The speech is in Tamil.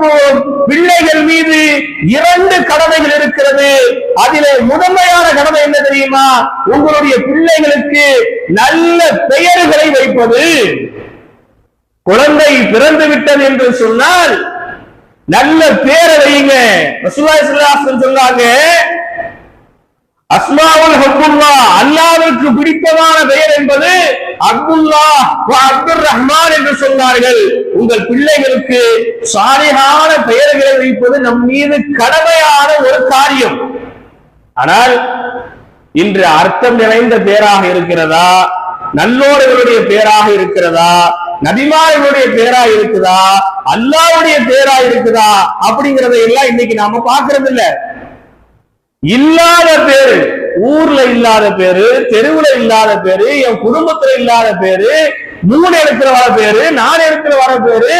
பார்ப்போம் பிள்ளைகள் மீது இரண்டு கடமைகள் இருக்கிறது. அதிலே முதன்மையான கடமை என்ன தெரியுமா? உங்களுடைய பிள்ளைகளுக்கு நல்ல பெயர்களை வைப்பது. குழந்தை பிறந்து விட்டது என்று சொன்னால் நல்ல பேரை வையுங்க. சொன்னாங்க அஸ்மாவுல் ஹப்புல்லா அல்லாவிற்கு பிடித்தமான பெயர் என்பது அப்துல்லா அப்துல் ரஹ்மான் என்று சொன்னார்கள். உங்கள் பிள்ளைகளுக்கு சாலிகான பெயர்களை வைப்பது நம் மீது கடமையான ஒரு காரியம். ஆனால் இன்று அர்த்தம் நிறைந்த பேராக இருக்கிறதா? நல்லோர்களுடைய பேராக இருக்கிறதா? நபிமார்களுடைய பேரா இருக்குதா? அல்லாவுடைய பேரா இருக்குதா? அப்படிங்கறத எல்லாம் இன்னைக்கு நாம பாக்குறது இல்ல இல்லாத பேரு ஊர்ல இல்லாத பேரு தெருவுல இல்லாத பேரு என் குடும்பத்துல இல்லாத பேரு மூணு எடுக்கிறவா பேரு நான் பேரு